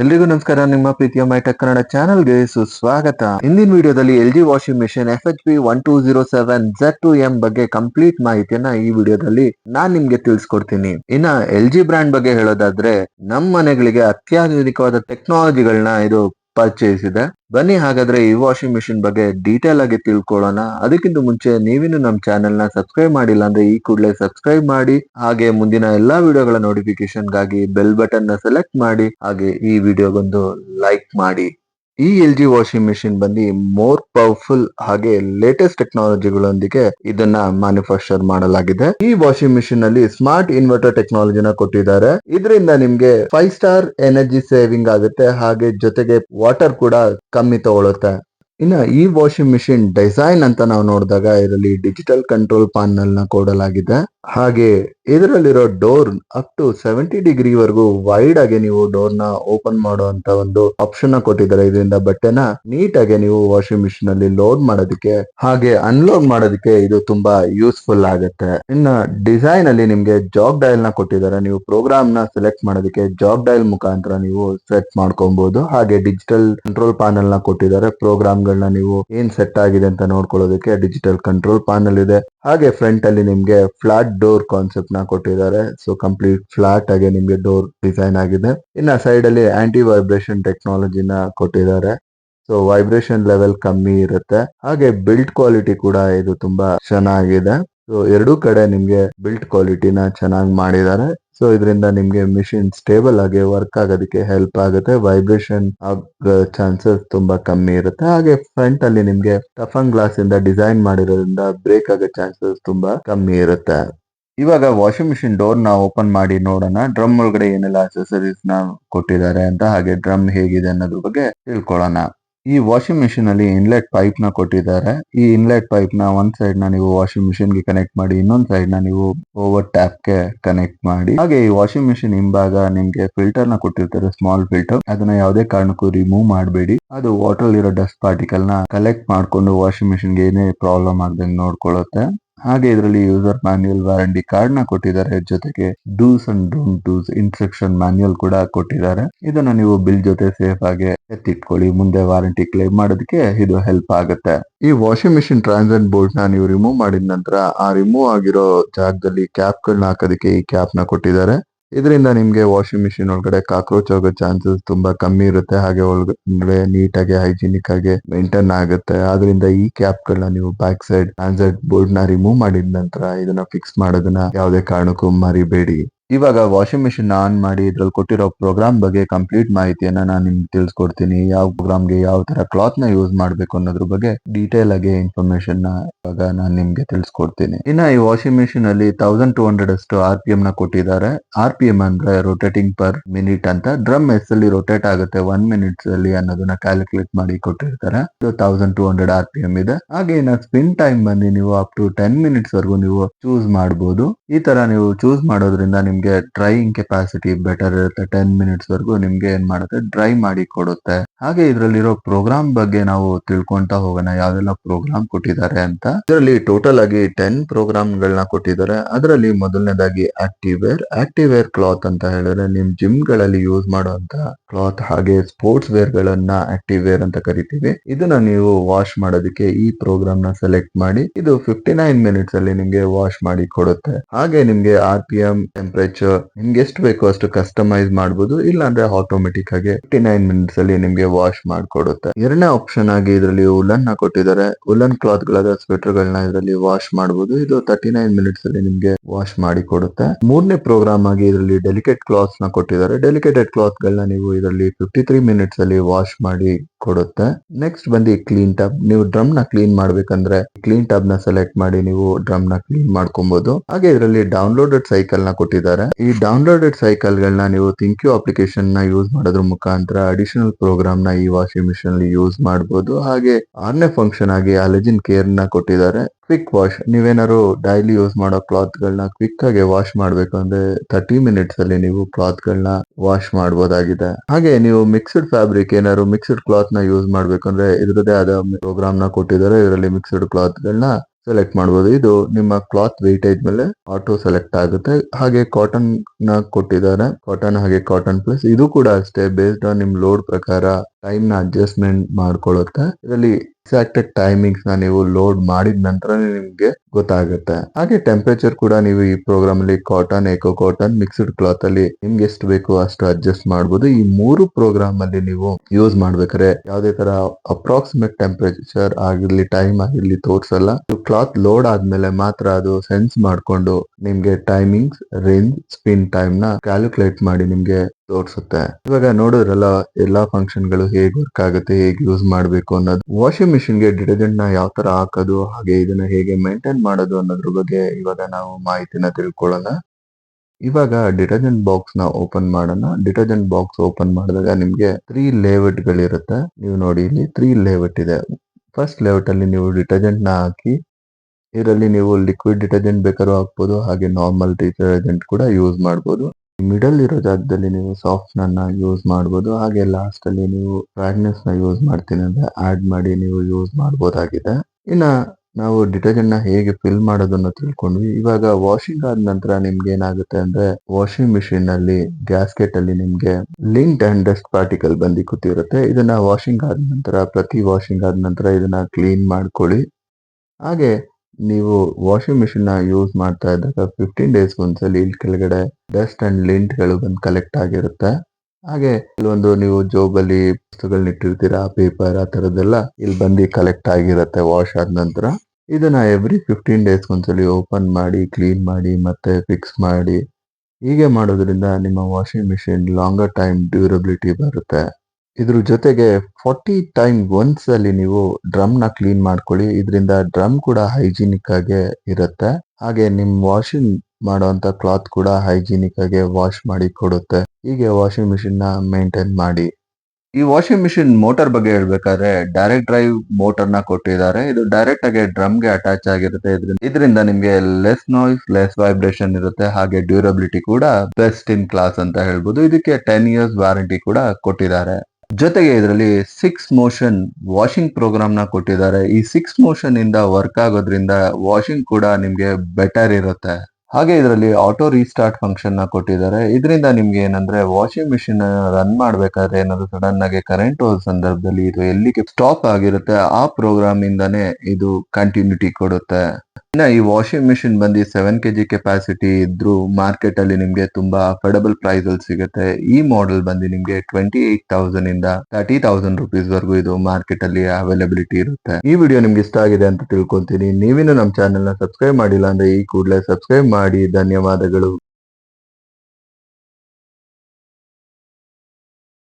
ಎಲ್ರಿಗೂ ನಮಸ್ಕಾರ, ನಿಮ್ಮ ಪ್ರೀತಿಯ ಮೈಟೆಕ್ ಕನ್ನಡ ಚಾನೆಲ್ಗೆ ಸುಸ್ವಾಗತ. ಇಂದಿನ ವಿಡಿಯೋದಲ್ಲಿ L G washing machine F H P one two zero seven Z two M ಬಗ್ಗೆ ಕಂಪ್ಲೀಟ್ ಮಾಹಿತಿಯನ್ನ ಈ ವಿಡಿಯೋದಲ್ಲಿ ನಾನ್ ನಿಮ್ಗೆ ತಿಳಿಸ್ಕೊಡ್ತೀನಿ. ಇನ್ನ ಎಲ್ ಜಿ ಬ್ರ್ಯಾಂಡ್ ಬಗ್ಗೆ ಹೇಳೋದಾದ್ರೆ ನಮ್ಮ ಮನೆಗಳಿಗೆ ಅತ್ಯಾಧುನಿಕವಾದ ಟೆಕ್ನಾಲಜಿಗಳನ್ನ ಇದು ಪರಿಚಯಿಸಿದೆ. ಬನ್ನಿ ಹಾಗಾದ್ರೆ ಈ ವಾಷಿಂಗ್ ಮಿಷಿನ್ ಬಗ್ಗೆ ಡೀಟೇಲ್ ಆಗಿ ತಿಳ್ಕೊಳ್ಳೋಣ. ಅದಕ್ಕಿಂತ ಮುಂಚೆ ನೀವಿನ್ನು ನಮ್ಮ ಚಾನೆಲ್ನ ಸಬ್ಸ್ಕ್ರೈಬ್ ಮಾಡಿಲ್ಲ ಅಂದ್ರೆ ಈ ಕೂಡಲೇ ಸಬ್ಸ್ಕ್ರೈಬ್ ಮಾಡಿ, ಹಾಗೆ ಮುಂದಿನ ಎಲ್ಲಾ ವಿಡಿಯೋಗಳ ನೋಟಿಫಿಕೇಶನ್ಗಾಗಿ ಬೆಲ್ ಬಟನ್ನ ಸೆಲೆಕ್ಟ್ ಮಾಡಿ, ಹಾಗೆ ಈ ವಿಡಿಯೋಗೊಂದು ಲೈಕ್ ಮಾಡಿ. ಈ ಎಲ್ ಜಿ ವಾಷಿಂಗ್ ಮೆಷಿನ್ ಬಂದು ಮೋರ್ ಪವರ್ಫುಲ್ ಹಾಗೆ ಲೇಟೆಸ್ಟ್ ಟೆಕ್ನಾಲಜಿಗಳೊಂದಿಗೆ ಇದನ್ನ ಮ್ಯಾನುಫ್ಯಾಕ್ಚರ್ ಮಾಡಲಾಗಿದೆ. ಈ ವಾಷಿಂಗ್ ಮೆಷಿನ್ನಲ್ಲಿ ಸ್ಮಾರ್ಟ್ ಇನ್ವರ್ಟರ್ ಟೆಕ್ನಾಲಜಿನ ಕೊಟ್ಟಿದ್ದಾರೆ. ಇದರಿಂದ ನಿಮ್ಗೆ ಫೈವ್ ಸ್ಟಾರ್ ಎನರ್ಜಿ ಸೇವಿಂಗ್ ಆಗುತ್ತೆ. ಹಾಗೆ ಜೊತೆಗೆ ವಾಟರ್ ಕೂಡ ಕಮ್ಮಿ ತಗೊಳುತ್ತೆ. ಇನ್ನ ಈ ವಾಷಿಂಗ್ ಮೆಷಿನ್ ಡಿಸೈನ್ ಅಂತ ನಾವು ನೋಡಿದಾಗ ಇದರಲ್ಲಿ ಡಿಜಿಟಲ್ ಕಂಟ್ರೋಲ್ ಪ್ಯಾನಲ್ನ ಕೊಡಲಾಗಿದೆ. ಹಾಗೆ ಇದರಲ್ಲಿರೋ door up to seventy degree ವರೆಗೂ ವೈಡ್ ಆಗಿ ನೀವು ಡೋರ್ನ ಓಪನ್ ಮಾಡುವಂತ ಒಂದು ಆಪ್ಷನ್ ಕೊಟ್ಟಿದ್ದಾರೆ ಇದರಿಂದ ಬಟ್ಟೆನ ನೀಟ್ ಆಗಿ ನೀವು ವಾಷಿಂಗ್ ಮಿಷಿನ್ ಅಲ್ಲಿ ಲೋಡ್ ಮಾಡೋದಕ್ಕೆ ಹಾಗೆ ಅನ್ಲೋಡ್ ಮಾಡೋದಕ್ಕೆ ಇದು ತುಂಬಾ ಯೂಸ್ಫುಲ್ ಆಗುತ್ತೆ. ಇನ್ನ ಡಿಸೈನ್ ಅಲ್ಲಿ ನಿಮ್ಗೆ ಜಾಬ್ ಡಯಲ್ನ ಕೊಟ್ಟಿದ್ದಾರೆ. ನೀವು ಪ್ರೋಗ್ರಾಮ್ನ ಸೆಲೆಕ್ಟ್ ಮಾಡೋದಕ್ಕೆ ಜಾಬ್ ಡಯಲ್ ಮುಖಾಂತರ ನೀವು ಸೆಟ್ ಮಾಡ್ಕೊಬಹುದು ಹಾಗೆ ಡಿಜಿಟಲ್ ಕಂಟ್ರೋಲ್ ಪ್ಯಾನಲ್ನ ಕೊಟ್ಟಿದ್ದಾರೆ. ಪ್ರೋಗ್ರಾಮ್ ಗಳನ್ನ ನೀವು ಏನ್ ಸೆಟ್ ಆಗಿದೆ ಅಂತ ನೋಡ್ಕೊಳ್ಳೋದಕ್ಕೆ ಡಿಜಿಟಲ್ ಕಂಟ್ರೋಲ್ ಪ್ಯಾನಲ್ ಇದೆ. ಹಾಗೆ ಫ್ರಂಟ್ ಅಲ್ಲಿ ನಿಮ್ಗೆ ಫ್ಲಾಟ್ ಡೋರ್ ಕಾನ್ಸೆಪ್ಟ್ ನ ಕೊಟ್ಟಿದ್ದಾರೆ. ಸೊ ಕಂಪ್ಲೀಟ್ ಫ್ಲಾಟ್ ಆಗಿ ನಿಮ್ಗೆ ಡೋರ್ ಡಿಸೈನ್ ಆಗಿದೆ. ಇನ್ನ ಸೈಡ್ ಅಲ್ಲಿ ಆಂಟಿ ವೈಬ್ರೇಷನ್ ಟೆಕ್ನಾಲಜಿನ ಕೊಟ್ಟಿದ್ದಾರೆ. ಸೊ ವೈಬ್ರೇಷನ್ ಲೆವೆಲ್ ಕಮ್ಮಿ ಇರುತ್ತೆ. ಹಾಗೆ ಬಿಲ್ಟ್ ಕ್ವಾಲಿಟಿ ಕೂಡ ಇದು ತುಂಬಾ ಚೆನ್ನಾಗಿದೆ. ಸೊ ಎರಡೂ ಕಡೆ ನಿಮ್ಗೆ ಬಿಲ್ಟ್ ಕ್ವಾಲಿಟಿನ ಚೆನ್ನಾಗಿ ಮಾಡಿದ್ದಾರೆ. ಸೊ ಇದರಿಂದ ನಿಮ್ಗೆ ಮಿಷಿನ್ ಸ್ಟೇಬಲ್ ಆಗಿ ವರ್ಕ್ ಆಗೋದಕ್ಕೆ ಹೆಲ್ಪ್ ಆಗುತ್ತೆ. ವೈಬ್ರೇಷನ್ ಆಗೋ ಚಾನ್ಸಸ್ ತುಂಬಾ ಕಮ್ಮಿ ಇರುತ್ತೆ. ಹಾಗೆ ಫ್ರಂಟ್ ಅಲ್ಲಿ ನಿಮ್ಗೆ ಟಫನ್ ಗ್ಲಾಸ್ ಇಂದ ಡಿಸೈನ್ ಮಾಡಿರೋದ್ರಿಂದ ಬ್ರೇಕ್ ಆಗೋ ಚಾನ್ಸಸ್ ತುಂಬಾ ಕಮ್ಮಿ ಇರುತ್ತೆ. ಇವಾಗ ವಾಷಿಂಗ್ ಮಿಷಿನ್ ಡೋರ್ನ ಓಪನ್ ಮಾಡಿ ನೋಡೋಣ. ಡ್ರಮ್ ಒಳಗಡೆ ಏನೆಲ್ಲ ಅಕ್ಸೆಸರೀಸ್ನ ಕೊಟ್ಟಿದ್ದಾರೆ ಅಂತ, ಹಾಗೆ ಡ್ರಮ್ ಹೇಗಿದೆ ಅನ್ನೋದ್ರ ಬಗ್ಗೆ ತಿಳ್ಕೊಳ್ಳೋಣ. ಈ ವಾಷಿಂಗ್ ಮಿಷಿನ್ ಅಲ್ಲಿ ಇನ್ಲೆಟ್ ಪೈಪ್ನ ಕೊಟ್ಟಿದ್ದಾರೆ. ಈ ಇನ್ಲೆಟ್ ಪೈಪ್ನ ಒಂದ್ ಸೈಡ್ನ ನೀವು ವಾಷಿಂಗ್ ಮಿಷಿನ್ಗೆ ಕನೆಕ್ಟ್ ಮಾಡಿ, ಇನ್ನೊಂದ್ ಸೈಡ್ನ ನೀವು ಓವರ್ ಟ್ಯಾಪ್ಗೆ ಕನೆಕ್ಟ್ ಮಾಡಿ. ಹಾಗೆ ಈ ವಾಷಿಂಗ್ ಮಿಷಿನ್ ಹಿಂಭಾಗ ನಿಮ್ಗೆ ಫಿಲ್ಟರ್ನ ಕೊಟ್ಟಿರ್ತಾರೆ ಸ್ಮಾಲ್ ಫಿಲ್ಟರ್ ಅದನ್ನ ಯಾವುದೇ ಕಾರಣಕ್ಕೂ ರಿಮೂವ್ ಮಾಡಬೇಡಿ. ಅದು ವಾಟರ್ ಇರೋ ಡಸ್ಟ್ ಪಾರ್ಟಿಕಲ್ನ ಕಲೆಕ್ಟ್ ಮಾಡ್ಕೊಂಡು ವಾಷಿಂಗ್ ಮಿಷಿನ್ಗೆ ಏನೇ ಪ್ರಾಬ್ಲಮ್ ಆಗದಂಗೆ ನೋಡ್ಕೊಳ್ಳುತ್ತೆ. ಹಾಗೆ ಇದರಲ್ಲಿ ಯೂಸರ್ ಮ್ಯಾನ್ಯುಯಲ್ ವಾರಂಟಿ ಕಾರ್ಡ್ನ ಕೊಟ್ಟಿದ್ದಾರೆ. ಜೊತೆಗೆ dos and don't dos instruction manual ಕೂಡ ಕೊಟ್ಟಿದ್ದಾರೆ. ಇದನ್ನ ನೀವು ಬಿಲ್ ಜೊತೆ ಸೇಫ್ ಆಗಿ ಎತ್ತಿಟ್ಕೊಳ್ಳಿ. ಮುಂದೆ ವಾರಂಟಿ ಕ್ಲೇಮ್ ಮಾಡೋದಕ್ಕೆ ಇದು ಹೆಲ್ಪ್ ಆಗುತ್ತೆ. ಈ ವಾಷಿಂಗ್ ಮಿಷಿನ್ ಟ್ರಾನ್ಸೆಂಟ್ ಬೋರ್ಡ್ನ ನೀವು ರಿಮೂವ್ ಮಾಡಿದ ನಂತರ ಆ ರಿಮೂವ್ ಆಗಿರೋ ಜಾಗದಲ್ಲಿ ಕ್ಯಾಪ್ ಗಳನ್ನ ಹಾಕೋದಕ್ಕೆ ಈ ಕ್ಯಾಪ್ನ ಕೊಟ್ಟಿದ್ದಾರೆ. ಇದರಿಂದ ನಿಮಗೆ ವಾಷಿಂಗ್ ಮಿಷಿನ್ ಒಳಗಡೆ ಕಾಕ್ರೋಚ್ ಆಗೋ ಚಾನ್ಸಸ್ ತುಂಬಾ ಕಮ್ಮಿ ಇರುತ್ತೆ. ಹಾಗೆ ಒಳಗಡೆ ನೀಟಾಗಿ ಹೈಜಿನಿಕ್ ಆಗಿ ಮೇಂಟೈನ್ ಆಗುತ್ತೆ. ಆದ್ರಿಂದ ಈ ಕ್ಯಾಪ್ ಗಳನ್ನ ನೀವು ಬ್ಯಾಕ್ ಸೈಡ್ ಟ್ರಾನ್ಸೆಂಟ್ ಬೋರ್ಡ್ನ ರಿಮೂವ್ ಮಾಡಿದ ನಂತರ ಇದನ್ನ ಫಿಕ್ಸ್ ಮಾಡೋದನ್ನ ಯಾವುದೇ ಕಾರಣಕ್ಕೂ ಮರಿಬೇಡಿ. ಇವಾಗ ವಾಷಿಂಗ್ ಮಿಷಿನ್ ಆನ್ ಮಾಡಿ ಇದ್ರಲ್ಲಿ ಕೊಟ್ಟಿರೋ ಪ್ರೋಗ್ರಾಮ್ ಬಗ್ಗೆ ಕಂಪ್ಲೀಟ್ ಮಾಹಿತಿಯನ್ನ ನಾನು ನಿಮ್ಗೆ ತಿಳಿಸ್ಕೊಡ್ತೀನಿ. ಯಾವ ಪ್ರೋಗ್ರಾಮ್ಗೆ ಯಾವ ತರ ಕ್ಲಾತ್ನ ಯೂಸ್ ಮಾಡ್ಬೇಕು ಅನ್ನೋದ್ರ ಬಗ್ಗೆ ಡೀಟೇಲ್ ಆಗಿ ಇನ್ಫಾರ್ಮೇಶನ್ ಇವಾಗ ನಾನು ನಿಮ್ಗೆ ತಿಳಿಸ್ಕೊಡ್ತೀನಿ. ಇನ್ನ ಈ ವಾಷಿಂಗ್ ಮಿಷಿನ್ ಅಲ್ಲಿ ತೌಸಂಡ್ ಟೂ ಹಂಡ್ರೆಡ್ ಅಷ್ಟು ಆರ್ ಪಿ ಎಂ ನ ಕೊಟ್ಟಿದ್ದಾರೆ. ಆರ್ ಪಿ ಎಂ ಅಂದ್ರೆ ರೊಟೇಟಿಂಗ್ ಪರ್ ಮಿನಿಟ್ ಅಂತ. ಡ್ರಮ್ ಎಸ್ ಅಲ್ಲಿ ರೊಟೇಟ್ ಆಗುತ್ತೆ ಒನ್ ಮಿನಿಟ್ಸ್ ಅಲ್ಲಿ ಅನ್ನೋದನ್ನ ಕ್ಯಾಲ್ಕುಲೇಟ್ ಮಾಡಿ ಕೊಟ್ಟಿರ್ತಾರೆ. Thousand two hundred R P M ಇದೆ. ಹಾಗೆ ಇನ್ನ ಸ್ಪಿನ್ ಟೈಮ್ ಬಂದು ನೀವು ಅಪ್ ಟು ಟೆನ್ ಮಿನಿಟ್ಸ್ ವರೆಗೂ ನೀವು ಚೂಸ್ ಮಾಡಬಹುದು ಈ ತರ ನೀವು ಚೂಸ್ ಮಾಡೋದ್ರಿಂದ ನಿಮ್ಗೆ ಡ್ರೈಯಿಂಗ್ ಕೆಪಾಸಿಟಿ ಬೆಟರ್ ಇರುತ್ತೆ ಟೆನ್ ಮಿನಿಟ್ಸ್ ವರೆಗೂ, ನಿಮ್ಗೆ ಏನ್ ಮಾಡುತ್ತೆ? ಡ್ರೈ ಮಾಡಿ ಕೊಡುತ್ತೆ. ಹಾಗೆ ಇದರಲ್ಲಿರೋ ಪ್ರೋಗ್ರಾಮ್ ಬಗ್ಗೆ ನಾವು ತಿಳ್ಕೊಂತ ಹೋಗೋಣ ಯಾವೆಲ್ಲ ಪ್ರೋಗ್ರಾಮ್ ಕೊಟ್ಟಿದ್ದಾರೆ ಅಂತ. ಇದರಲ್ಲಿ ಟೋಟಲ್ ಆಗಿ ಟೆನ್ ಪ್ರೋಗ್ರಾಮ್ ಗಳನ್ನ ಕೊಟ್ಟಿದ್ದಾರೆ. ಅದರಲ್ಲಿ ಮೊದಲನೇದಾಗಿ active wear active wear cloth ಅಂತ ಹೇಳಿದ್ರೆ ನಿಮ್ ಜಿಮ್ಗಳಲ್ಲಿ ಯೂಸ್ ಮಾಡುವಂತ ಕ್ಲಾತ್ ಹಾಗೆ ಸ್ಪೋರ್ಟ್ಸ್ ವೇರ್ ಗಳನ್ನ ಆಕ್ಟಿವ್ ವೇರ್ ಅಂತ ಕರಿತೀವಿ. ಇದನ್ನ ನೀವು ವಾಶ್ ಮಾಡೋದಕ್ಕೆ ಈ ಪ್ರೋಗ್ರಾಮ್ನ ಸೆಲೆಕ್ಟ್ ಮಾಡಿ, ಇದು ಫಿಫ್ಟಿ ನೈನ್ ಮಿನಿಟ್ಸ್ ಅಲ್ಲಿ ನಿಮ್ಗೆ ವಾಶ್ ಮಾಡಿ ಕೊಡುತ್ತೆ. ಹಾಗೆ ನಿಮ್ಗೆ ಆರ್ ಪಿ ಎಂ ಟೆಂಪರೇಚರ್ ನಿಮ್ಗೆ ಎಷ್ಟು ಬೇಕೋ ಅಷ್ಟು ಕಸ್ಟಮೈಸ್ ಮಾಡಬಹುದು ಇಲ್ಲ ಅಂದ್ರೆ ಆಟೋಮೆಟಿಕ್ ಆಗಿ ಫಿಫ್ಟಿ ನೈನ್ ಮಿನಿಟ್ಸ್ ಅಲ್ಲಿ ನಿಮ್ಗೆ ವಾಶ್ ಮಾಡಿಕೊಡುತ್ತೆ. ಎರಡನೇ ಆಪ್ಷನ್ ಆಗಿ ಇದರಲ್ಲಿ ಉಲನ್ನ ಕೊಟ್ಟಿದ್ದಾರೆ. ಉಲನ್ ಕ್ಲಾತ್ ಗಳಾದ ಸ್ವೆಟರ್ ಗಳನ್ನ ಇದರಲ್ಲಿ ವಾಶ್ ಮಾಡಬಹುದು ಇದು ತರ್ಟಿ ನೈನ್ ಮಿನಿಟ್ಸ್ ಅಲ್ಲಿ ನಿಮ್ಗೆ ವಾಶ್ ಮಾಡಿ ಕೊಡುತ್ತೆ. ಮೂರನೇ ಪ್ರೋಗ್ರಾಮ್ ಆಗಿ ಇದರಲ್ಲಿ ಡೆಲಿಕೇಟ್ ಕ್ಲಾತ್ಸ್ನ ಕೊಟ್ಟಿದ್ದಾರೆ. ಡೆಲಿಕೇಟೆಡ್ ಕ್ಲಾತ್ ಗಳನ್ನ ನೀವು ಇದರಲ್ಲಿ ಫಿಫ್ಟಿ ತ್ರೀ ಮಿನಿಟ್ಸ್ ಅಲ್ಲಿ ವಾಶ್ ಮಾಡಿ ಕೊಡುತ್ತೆ. ನೆಕ್ಸ್ಟ್ ಬಂದು ಕ್ಲೀನ್ ಟಬ್ ನೀವು ಡ್ರಮ್ನ ಕ್ಲೀನ್ ಮಾಡ್ಬೇಕಂದ್ರೆ ಕ್ಲೀನ್ ಟಬ್ನ ಸೆಲೆಕ್ಟ್ ಮಾಡಿ ನೀವು ಡ್ರಮ್ನ ಕ್ಲೀನ್ ಮಾಡ್ಕೊಬಹುದು ಹಾಗೆ ಇದರಲ್ಲಿ ಡೌನ್ಲೋಡೆಡ್ ಸೈಕಲ್ನ ಕೊಟ್ಟಿದ್ದಾರೆ. ಈ ಡೌನ್ಲೋಡೆಡ್ ಸೈಕಲ್ ಗಳನ್ನ ನೀವು ಥಿಂಕ್ಯೂ ಅಪ್ಲಿಕೇಶನ್ನ ಯೂಸ್ ಮಾಡೋದ್ರ ಮುಖಾಂತರ ಅಡಿಷನಲ್ ಪ್ರೋಗ್ರಾಮ್ನ ಈ ವಾಷಿಂಗ್ ಮಿಷಿನ್ ಅಲ್ಲಿ ಯೂಸ್ ಮಾಡಬಹುದು ಹಾಗೆ ಆರನೇ ಫಂಕ್ಷನ್ ಆಗಿ ಅಲೆಜಿನ್ ಕೇರ್ನ ಕೊಟ್ಟಿದ್ದಾರೆ. ಕ್ವಿಕ್ ವಾಶ್ ನೀವೇನಾದ್ರು ಡೈಲಿ ಯೂಸ್ ಮಾಡೋ ಕ್ಲಾತ್ ಗಳನ್ನ ಕ್ವಿಕ್ ಆಗಿ ವಾಶ್ ಮಾಡ್ಬೇಕು ಅಂದ್ರೆ ತರ್ಟಿ ಮಿನಿಟ್ಸ್ ಅಲ್ಲಿ ನೀವು ಕ್ಲಾತ್ ಗಳನ್ನ ವಾಶ್ ಮಾಡಬಹುದಾಗಿದೆ ಹಾಗೆ ನೀವು ಮಿಕ್ಸ್ಡ್ ಫ್ಯಾಬ್ರಿಕ್ ಏನಾದ್ರು ಮಿಕ್ಸ್ಡ್ ಕ್ಲಾತ್ನ ಯೂಸ್ ಮಾಡ್ಬೇಕಂದ್ರೆ ಇದ್ರದೇ ಆದ ಪ್ರೋಗ್ರಾಮ್ನ ಕೊಟ್ಟಿದ್ದಾರೆ. ಇದರಲ್ಲಿ ಮಿಕ್ಸ್ಡ್ ಕ್ಲಾತ್ ಗಳನ್ನ ಸೆಲೆಕ್ಟ್ ಮಾಡಬಹುದು ಇದು ನಿಮ್ಮ ಕ್ಲಾತ್ ವೆಯ್ಟೇಜ್ ಮೇಲೆ ಆಟೋ ಸೆಲೆಕ್ಟ್ ಆಗುತ್ತೆ. ಹಾಗೆ ಕಾಟನ್ನ ಕೊಟ್ಟಿದ್ದಾರೆ. ಕಾಟನ್ ಹಾಗೆ ಕಾಟನ್ ಪ್ಲಸ್ ಇದು ಕೂಡ ಅಷ್ಟೇ ಬೇಸ್ಡ್ ಆನ್ ನಿಮ್ ಲೋಡ್ ಪ್ರಕಾರ ಟೈಮ್ನ ಅಡ್ಜಸ್ಟ್ಮೆಂಟ್ ಮಾಡ್ಕೊಳ್ಳುತ್ತೆ ಇದರಲ್ಲಿ ಎಕ್ಸಾಕ್ಟ್ ಟೈಮಿಂಗ್ಸ್ನ ನೀವು ಲೋಡ್ ಮಾಡಿದ ನಂತರ ನಿಮ್ಗೆ ಗೊತ್ತಾಗುತ್ತೆ. ಹಾಗೆ ಟೆಂಪರೇಚರ್ ಕೂಡ ನೀವು ಈ ಪ್ರೋಗ್ರಾಮ್ ಅಲ್ಲಿ ಕಾಟನ್ ಏಕೋ ಕಾಟನ್ ಮಿಕ್ಸ್ಡ್ ಕ್ಲಾತ್ ಅಲ್ಲಿ ನಿಮ್ಗೆ ಎಷ್ಟು ಬೇಕು ಅಷ್ಟು ಅಡ್ಜಸ್ಟ್ ಮಾಡಬಹುದು ಈ ಮೂರು ಪ್ರೋಗ್ರಾಮ್ ಅಲ್ಲಿ ನೀವು ಯೂಸ್ ಮಾಡ್ಬೇಕಾದ್ರೆ ಯಾವುದೇ ತರ ಅಪ್ರಾಕ್ಸಿಮೇಟ್ ಟೆಂಪರೇಚರ್ ಆಗಿರ್ಲಿ ಟೈಮ್ ಆಗಿರ್ಲಿ ತೋರ್ಸಲ್ಲ. ಕ್ಲಾತ್ ಲೋಡ್ ಆದ್ಮೇಲೆ ಮಾತ್ರ ಅದು ಸೆನ್ಸ್ ಮಾಡ್ಕೊಂಡು ನಿಮ್ಗೆ ಟೈಮಿಂಗ್ಸ್ ರೇಂಜ್ ಸ್ಪಿನ್ ಟೈಮ್ನ ಕ್ಯಾಲ್ಕುಲೇಟ್ ಮಾಡಿ ನಿಮ್ಗೆ ತೋರಿಸುತ್ತೆ. ಇವಾಗ ನೋಡಿದ್ರಲ್ಲ, ಎಲ್ಲಾ ಫಂಕ್ಷನ್ಗಳು ಹೇಗ್ ವರ್ಕ್ ಆಗುತ್ತೆ, ಹೇಗ್ ಯೂಸ್ ಮಾಡ್ಬೇಕು ಅನ್ನೋದು. ವಾಷಿಂಗ್ ಮಿಷಿನ್ಗೆ ಡಿಟರ್ಜೆಂಟ್ನ ಯಾವ ತರ ಹಾಕೋದು, ಹಾಗೆ ಇದನ್ನ ಹೇಗೆ ಮೇಂಟೈನ್ ಮಾಡೋದು ಅನ್ನೋದ್ರ ಬಗ್ಗೆ ಇವಾಗ ನಾವು ಮಾಹಿತಿನ ತಿಳ್ಕೊಳ್ಳೋಣ. ಇವಾಗ ಡಿಟರ್ಜೆಂಟ್ ಬಾಕ್ಸ್ನ ಓಪನ್ ಮಾಡೋಣ. ಡಿಟರ್ಜೆಂಟ್ ಬಾಕ್ಸ್ ಓಪನ್ ಮಾಡಿದಾಗ ನಿಮ್ಗೆ ತ್ರೀ ಲೇಔಟ್ ಗಳಿರುತ್ತೆ. ನೀವು ನೋಡಿ, ಇಲ್ಲಿ ತ್ರೀ ಲೇಔಟ್ ಇದೆ. ಫಸ್ಟ್ ಲೇಔಟ್ ಅಲ್ಲಿ ನೀವು ಡಿಟರ್ಜೆಂಟ್ನ ಹಾಕಿ, ಇದರಲ್ಲಿ ನೀವು ಲಿಕ್ವಿಡ್ ಡಿಟರ್ಜೆಂಟ್ ಬೇಕಾದ್ರೂ ಹಾಕ್ಬೋದು, ಹಾಗೆ ನಾರ್ಮಲ್ ಡಿಟರ್ಜೆಂಟ್ ಕೂಡ ಯೂಸ್ ಮಾಡ್ಬೋದು. ಮಿಡಲ್ ಇರೋ ಜಾಗದಲ್ಲಿ ನೀವು ಸಾಫ್ಟ್ನ ಯೂಸ್ ಮಾಡಬಹುದು ಹಾಗೆ ಲಾಸ್ಟ್ ಅಲ್ಲಿ ನೀವು ನ ಯೂಸ್ ಮಾಡ್ತೀನಿ ಅಂದ್ರೆ ಆಡ್ ಮಾಡಿ ನೀವು ಯೂಸ್ ಮಾಡಬಹುದಾಗಿದೆ ಇನ್ನ ನಾವು ಡಿಟರ್ಜೆಂಟ್ನ ಹೇಗೆ ಫಿಲ್ ಮಾಡೋದನ್ನ ತಿಳ್ಕೊಂಡ್ವಿ. ಇವಾಗ ವಾಷಿಂಗ್ ಆದ ನಂತರ ನಿಮ್ಗೆ ಏನಾಗುತ್ತೆ ಅಂದ್ರೆ ವಾಷಿಂಗ್ ಮಿಷಿನ್ ಅಲ್ಲಿ ಗ್ಯಾಸ್ಕೆಟ್ ಅಲ್ಲಿ ನಿಮ್ಗೆ ಲಿಂಟ್ ಅಂಡ್ ಡಸ್ಟ್ ಪಾರ್ಟಿಕಲ್ ಬಂದಿ ಕೂತಿರುತ್ತೆ. ಇದನ್ನ ವಾಷಿಂಗ್ ಆದ ನಂತರ, ಪ್ರತಿ ವಾಷಿಂಗ್ ಆದ ನಂತರ ಇದನ್ನ ಕ್ಲೀನ್ ಮಾಡ್ಕೊಳ್ಳಿ. ಹಾಗೆ ನೀವು ವಾಷಿಂಗ್ ಮಿಷಿನ್ನ ಯೂಸ್ ಮಾಡ್ತಾ ಇದ್ದಾಗ ಫಿಫ್ಟೀನ್ ಡೇಸ್ ಒಂದ್ಸಲಿ ಇಲ್ಲಿ ಕೆಳಗಡೆ ಡಸ್ಟ್ ಅಂಡ್ ಲಿಂಟ್ಗಳು ಬಂದು ಕಲೆಕ್ಟ್ ಆಗಿರುತ್ತೆ. ಹಾಗೆ ಇಲ್ಲೊಂದು ನೀವು ಜೋಬಲ್ಲಿ ಪುಸ್ತಕಗಳನ್ನ ಇಟ್ಟಿರ್ತೀರಾ ಪೇಪರ್ ಆ ತರದೆಲ್ಲ ಇಲ್ಲಿ ಬಂದು ಕಲೆಕ್ಟ್ ಆಗಿರುತ್ತೆ ವಾಶ್ ಆದ ನಂತರ. ಇದನ್ನ ಎವ್ರಿ ಫಿಫ್ಟೀನ್ ಡೇಸ್ ಒಂದ್ಸಲಿ ಓಪನ್ ಮಾಡಿ ಕ್ಲೀನ್ ಮಾಡಿ, ಮತ್ತೆ ಫಿಕ್ಸ್ ಮಾಡಿ. ಹೀಗೆ ಮಾಡೋದ್ರಿಂದ ನಿಮ್ಮ washing machine longer time durability ಬರುತ್ತೆ. ಇದ್ರ ಜೊತೆಗೆ ಫಾರ್ಟಿ ಟೈಮ್ ಒನ್ಸ್ ಅಲ್ಲಿ ನೀವು ಡ್ರಮ್ನ ಕ್ಲೀನ್ ಮಾಡ್ಕೊಳ್ಳಿ. ಇದರಿಂದ ಡ್ರಮ್ ಕೂಡ ಹೈಜಿನಿಕ್ ಆಗಿ ಇರುತ್ತೆ. ಹಾಗೆ ನಿಮ್ ವಾಷಿಂಗ್ ಮಾಡುವಂತ ಕ್ಲಾತ್ ಕೂಡ ಹೈಜಿನಿಕ್ ಆಗಿ ವಾಶ್ ಮಾಡಿ ಕೊಡುತ್ತೆ. ಹೀಗೆ ವಾಷಿಂಗ್ ಮಿಷಿನ್ನ ಮೇಂಟೈನ್ ಮಾಡಿ. ಈ ವಾಷಿಂಗ್ ಮಿಷಿನ್ ಮೋಟರ್ ಬಗ್ಗೆ ಹೇಳ್ಬೇಕಾದ್ರೆ ಡೈರೆಕ್ಟ್ ಡ್ರೈವ್ ಮೋಟರ್ನ ಕೊಟ್ಟಿದ್ದಾರೆ. ಇದು ಡೈರೆಕ್ಟ್ ಆಗಿ ಡ್ರಮ್ಗೆ ಅಟ್ಯಾಚ್ ಆಗಿರುತ್ತೆ. ಇದರಿಂದ ನಿಮ್ಗೆ ಲೆಸ್ ನಾಯ್ಸ್ ಲೆಸ್ ವೈಬ್ರೇಷನ್ ಇರುತ್ತೆ. ಹಾಗೆ ಡ್ಯೂರಬಿಲಿಟಿ ಕೂಡ ಬೆಸ್ಟ್ ಇನ್ ಕ್ಲಾಸ್ ಅಂತ ಹೇಳ್ಬೋದು. ಇದಕ್ಕೆ ಟೆನ್ ಇಯರ್ಸ್ ವಾರಂಟಿ ಕೂಡ ಕೊಟ್ಟಿದ್ದಾರೆ. ಜೊತೆಗೆ ಇದರಲ್ಲಿ ಸಿಕ್ಸ್ ಮೋಷನ್ ವಾಷಿಂಗ್ ಪ್ರೋಗ್ರಾಮ್ನ ಕೊಟ್ಟಿದ್ದಾರೆ. ಈ ಸಿಕ್ಸ್ ಮೋಷನ್ ಇಂದ ವರ್ಕ್ ಆಗೋದ್ರಿಂದ ವಾಷಿಂಗ್ ಕೂಡ ನಿಮ್ಗೆ ಬೆಟರ್ ಇರುತ್ತೆ. ಹಾಗೆ ಇದರಲ್ಲಿ ಆಟೋ ರೀಸ್ಟಾರ್ಟ್ ಫಂಕ್ಷನ್ನ ಕೊಟ್ಟಿದ್ದಾರೆ. ಇದರಿಂದ ನಿಮ್ಗೆ ಏನಂದ್ರೆ ವಾಷಿಂಗ್ ಮಿಷಿನ್ ರನ್ ಮಾಡ್ಬೇಕಾದ್ರೆ ಏನಾದ್ರು ಸಡನ್ ಆಗಿ ಕರೆಂಟ್ ಹೋದ ಸಂದರ್ಭದಲ್ಲಿ ಇದು ಎಲ್ಲಿಗೆ ಸ್ಟಾಪ್ ಆಗಿರುತ್ತೆ ಆ ಪ್ರೋಗ್ರಾಮ್ ಇಂದಾನೆ ಇದು ಕಂಟಿನ್ಯೂಟಿ ಕೊಡುತ್ತೆ. ಇನ್ನ ಈ ವಾಷಿಂಗ್ ಮಿಷಿನ್ ಬಂದು ಸೆವೆನ್ ಕೆಜಿ ಕೆಪಾಸಿಟಿ ಇದ್ರು ಮಾರ್ಕೆಟ್ ಅಲ್ಲಿ ನಿಮ್ಗೆ ತುಂಬಾ ಅಫೋರ್ಡಬಲ್ ಪ್ರೈಸ್ ಅಲ್ಲಿ ಸಿಗುತ್ತೆ. ಈ ಮಾಡೆಲ್ ಬಂದು ನಿಮಗೆ ಟ್ವೆಂಟಿ ಏಟ್ ತೌಸಂಡ್ ಇಂದ ತರ್ಟಿ ತೌಸಂಡ್ ರುಪೀಸ್ ವರೆಗೂ ಇದು ಮಾರ್ಕೆಟ್ ಅಲ್ಲಿ ಅವೈಲಬಿಲಿಟಿ ಇರುತ್ತೆ. ಈ ವಿಡಿಯೋ ನಿಮ್ಗೆ ಇಷ್ಟ ಆಗಿದೆ ಅಂತ ತಿಳ್ಕೊಂತೀನಿ. ನೀವಿನ್ನು ನಮ್ಮ ಚಾನೆಲ್ನ ಸಬ್ಸ್ಕ್ರೈಬ್ ಮಾಡಿಲ್ಲ ಅಂದ್ರೆ ಈ ಕೂಡಲೇ ಸಬ್ಸ್ಕ್ರೈಬ್ ಮಾಡಿ. ಧನ್ಯವಾದಗಳು.